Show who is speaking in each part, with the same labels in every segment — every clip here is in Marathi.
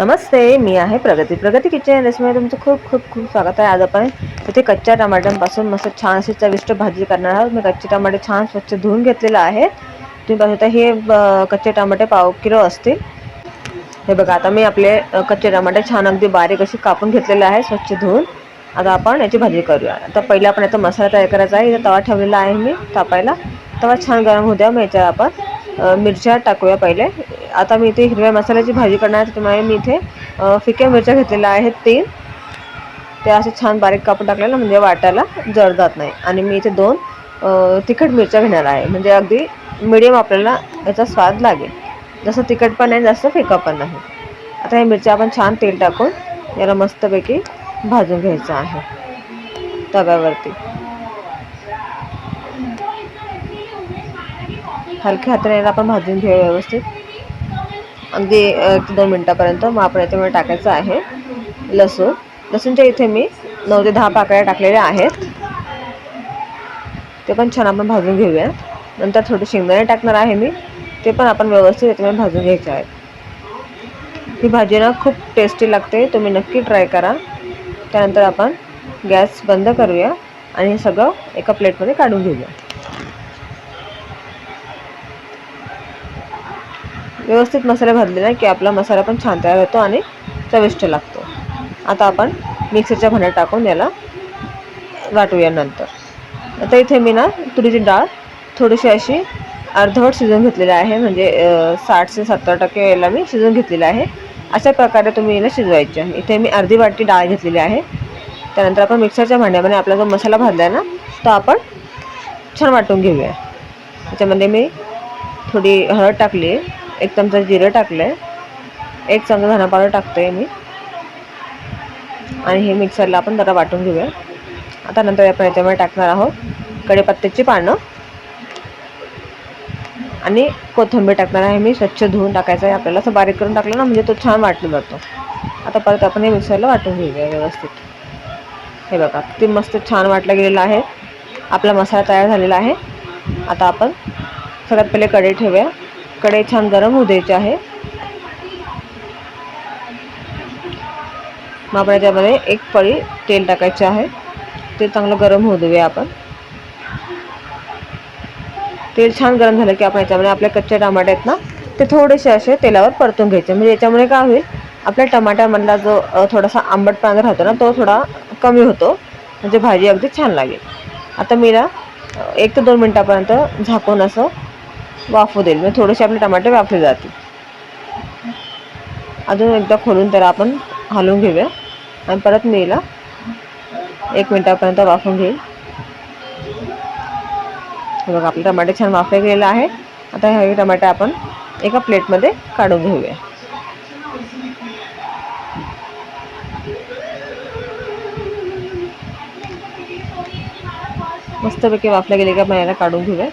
Speaker 1: नमस्ते मी आहे प्रगती. प्रगती किचन रेसिपीमध्ये तुमचं खूप खूप खूप स्वागत आहे. आज आपण इथे कच्च्या टमाट्यांपासून मस्त छान अशी चविष्ट भाजी करणार आहोत. मी कच्चे टमाटे छान स्वच्छ धुवून घेतलेलं आहे तुम्ही पाहू शकता हे ब- कच्चे टमाटे पाव किलो असतील. हे बघा आता मी आपले कच्चे टमाटे छान अगदी बारीक अशी कापून घेतलेले आहे स्वच्छ धुवून. आता आपण याची भाजी करूया. आता पहिला आपण याचा मसाला तयार करायचा आहे. इथे तवा ठेवलेला आहे मी तापायला. तवा छान गरम होऊ द्या. मग याच्यावर आपण मिरच्या टाकूया पहिले. आता मी इथे हिरव्या मसाल्याची भाजी करणार मी इथे फिक्या मिरच्या घेतलेल्या आहेत तीन. त्या असे छान बारीक कापून टाकलेलं म्हणजे वाटायला जड जात नाही. आणि मी इथे दोन तिखट मिरच्या घेणार आहे. म्हणजे अगदी मिडियम आपल्याला याचा स्वाद लागेल. जसं तिखट पण नाही जास्त फिका पण नाही. आता हे मिरच्या आपण छान तेल टाकून याला मस्तपैकी भाजून घ्यायचं आहे. तव्यावरती. हलक्या हाताने याला आपण भाजून घेऊ व्यवस्थित. अगदी एक ते दोन मिनटापर्यंत मग आपण याच्यामध्ये टाकायचं आहे. लसूण. लसूणच्या इथे मी नऊ ते दहा पाकळ्या टाकलेल्या आहेत. ते पण छान आपण भाजून घेऊया. नंतर थोडे शेंगदाणे टाकणार आहे मी. ते पण आपण व्यवस्थित याच्यामध्ये भाजून घ्यायचे आहेत. ही भाजी ना खूप टेस्टी लागते. तुम्ही नक्की ट्राय करा. त्यानंतर आपण गॅस बंद करूया आणि हे सगळं एका प्लेटमध्ये काढून घेऊया. व्यवस्थित मसाला भाजले ना की आपला मसाला पण छान तयार होतो आणि चविष्ट लागतो. आता आपण मिक्सरच्या भांड्यात टाकून याला वाटूया नंतर. आता इथे मी ना तुरीची डाळ थोडीशी अशी अर्धवट शिजवून घेतलेली आहे. म्हणजे साठ ते सत्तर टक्के याला मी शिजवून घेतलेलं आहे. अशा प्रकारे तुम्ही याला शिजवायचे आहे. इथे मी अर्धी वाटी डाळ घेतलेली आहे. त्यानंतर आपण मिक्सरच्या भांड्यामध्ये आपला जो मसाला भाजला आहे ना तो आपण छान वाटून घेऊया. त्याच्यामध्ये मी थोडी हळद टाकली आहे. एक चमचा जिरं टाकलं आहे एक चमचा धना पावडर टाकते मी. आणि हे मिक्सरला आपण जरा वाटून घेऊया. आता नंतर आपण याच्यामध्ये टाकणार आहोत कढीपत्त्याची पानं. आणि कोथिंबीर टाकणार आहे मी स्वच्छ धुवून टाकायचं आहे. आपल्याला असं बारीक करून टाकलं ना म्हणजे तो छान वाटला जातो. आता परत आपण हे मिक्सरला वाटून घेऊया व्यवस्थित. हे बघा किती मस्त छान वाटलं गेलेलं आहे. आपला मसाला तयार झालेला आहे. आता आपण सगळ्यात पहिले कढई ठेवूया. कढई छान गरम होऊ द्यायची आहे. मग आपण याच्यामध्ये एक पळी तेल टाकायचे आहे. ते चांगलं गरम होऊ देऊया आपण. तेल छान गरम झालं की आपण याच्यामध्ये आपले कच्चे टमाटे आहेत ना ते थोडेसे असे तेलावर परतून घ्यायचे. म्हणजे याच्यामुळे काय होईल आपल्या टमाट्यामधला जो थोडासा थोडासा आंबटपणा राहतो ना तो थोडा कमी होतो. म्हणजे भाजी अगदी छान लागेल. आता मी ना एक ते दोन मिनटापर्यंत झाकून असं वाफू देईल. म्हणजे थोडेसे आपले टमाटे वाफले जातील. अजून एकदा खोलून त्याला आपण हलवून घेऊया. आणि परत मेला एक मिनटापर्यंत वाफून घेईल. बघा आपले टमाटे छान वाफले गेलेलं आहे. आता हे टमाटे आपण एका प्लेटमध्ये काढून घेऊया. मस्तपैकी वाफल्या गेले का आपण याला काढून घेऊया.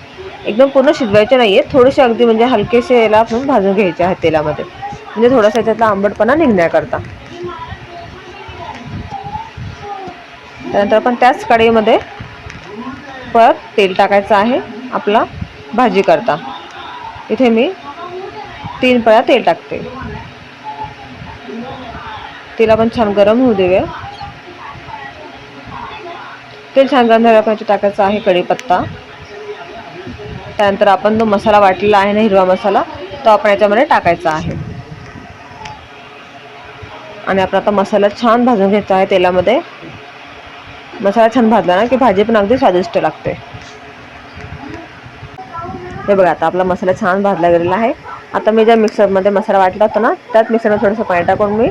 Speaker 1: एकदम पूर्ण शिजवायचे नाही आहेत थोडेसे अगदी म्हणजे हलकेसे याला आपण भाजून घ्यायचे आहेत तेलामध्ये. म्हणजे थोडासा याच्यातला आंबटपणा निघण्याकरता. त्यानंतर आपण त्याच कढईमध्ये परत तेल टाकायचं आहे आपला भाजी करता इथे मी तीन पळ्या तेल टाकते. तेल आपण छान गरम होऊ देऊया. तेल छान गरम झाल्यावर टाकायचं आहे कढीपत्ता. त्यानंतर आपण जो मसाला वाटलेला आहे ना हिरवा मसाला तो आपण याच्यामध्ये टाकायचा आहे. आणि आपण आता मसाला छान भाजून घ्यायचा आहे तेलामध्ये. मसाला छान भाजला ना की भाजी पण अगदी स्वादिष्ट लागते. हे बघा आता आपला मसाला छान भाजला गेलेला आहे. आता मी ज्या मिक्सरमध्ये मसाला वाटला होता ना त्याच मिक्सरमध्ये थोडंसं पाणी टाकून मी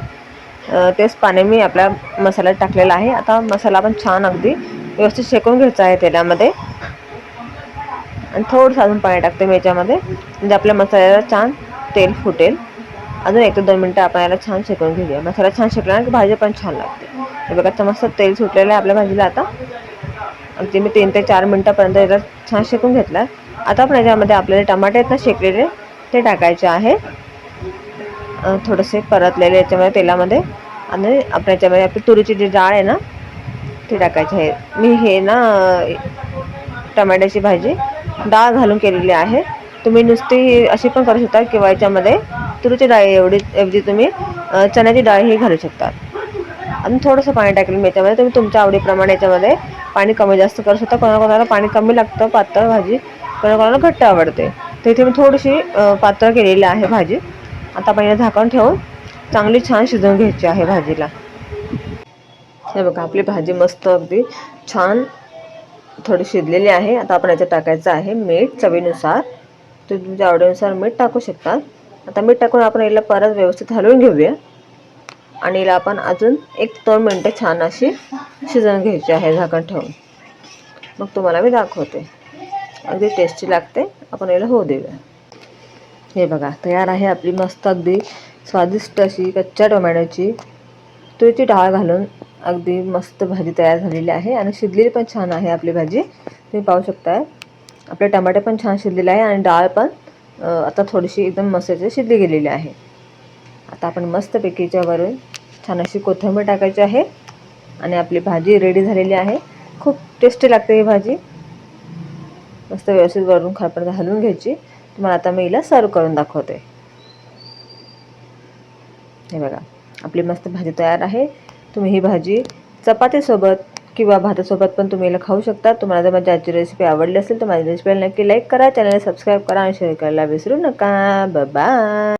Speaker 1: तेच पाणी मी आपल्या मसाल्यात टाकलेलं आहे. आता मसाला आपण छान अगदी व्यवस्थित शेकून घ्यायचा आहे तेलामध्ये. आणि थोडंसं अजून पाणी टाकते मी याच्यामध्ये. म्हणजे आपल्या मसाल्याला छान तेल फुटेल. अजून एक ते दोन मिनटं आपण याला छान शेकून घेऊया. मसाला छान शेकला की भाजी पण छान लागते. हे बघा मस्त तेल सुटलेलं आहे आपल्या भाजीला आता. ते मी तीन ते चार मिनटापर्यंत याला छान शेकून घेतला आता आपण याच्यामध्ये आपल्याला टमाटे आहेत ना शेकलेले ते टाकायचे आहे. थोडेसे परतलेले याच्यामध्ये तेलामध्ये. आणि आपण याच्यामध्ये आपली तुरीची जी डाळ आहे ना ती टाकायची आहे. मी हे ना टमाट्याची भाजी डाळ घालून केलेली आहे. तुम्ही नुसती अशी पण करू शकता किंवा याच्यामध्ये तुरीची डाळ एवढी ऐवजी तुम्ही चण्याची डाळीही घालू शकता. आणि थोडंसं पाणी टाकलं मी याच्यामध्ये. तुम्ही तुमच्या आवडीप्रमाणे याच्यामध्ये पाणी कमी जास्त करू शकता. कोणाकोणाला पाणी कमी लागतं पातळ भाजी. कोणाकोणाला घट्ट आवडते. तर इथे मी थोडीशी पातळ केलेली आहे भाजी. आता आपण याला झाकण ठेवून चांगली छान शिजवून घ्यायची आहे भाजीला. हे बघा आपली भाजी मस्त अगदी छान थोडी शिजलेली आहे. आता आपण याच्यात टाकायचं आहे मीठ चवीनुसार. तुम्ही तुमच्या आवडीनुसार मीठ टाकू शकता आता मीठ टाकून आपण याला परत व्यवस्थित हलवून घेऊया. आणि याला आपण अजून एक दोन मिनटं छान अशी शिजवून घ्यायची आहे झाकण ठेवून. मग तुम्हाला मी दाखवते. अगदी टेस्टी लागते. आपण याला होऊ देऊया. हे बघा तयार आहे आपली मस्त अगदी स्वादिष्ट अशी कच्च्या टोमॅटोची. तुरीची डाळ घालून अगदी मस्त भाजी तयार झालेली आहे आणि शिजलेली पण छान आहे आपली भाजी. तुम्ही पाहू शकताय. आपले टमाटे पण छान शिजलेले आहे आणि डाळ पण आता थोडीशी एकदम मस्त शिजली गेलेली आहे. आता आपण मस्तपैकीच्या वरून छान अशी कोथिंबीर टाकायची आहे आणि आपली भाजी रेडी झालेली आहे. खूप टेस्टी लागते ही भाजी. मस्त व्यवस्थित वरून खापर्यंत हलवून घ्यायची. तुम्हाला आता मी हिला सर्व करून दाखवते. हे बघा आपली मस्त भाजी तयार आहे. तुम्ही ही भाजी चपातीसोबत किंवा भातासोबत पण तुम्ही हिला खाऊ शकता. तुम्हाला जर माझी आजची रेसिपी आवडली असेल तर माझी रेसिपीला नक्की लाईक करा. चॅनलला सबस्क्राईब करा आणि शेअर करायला विसरू नका. बाय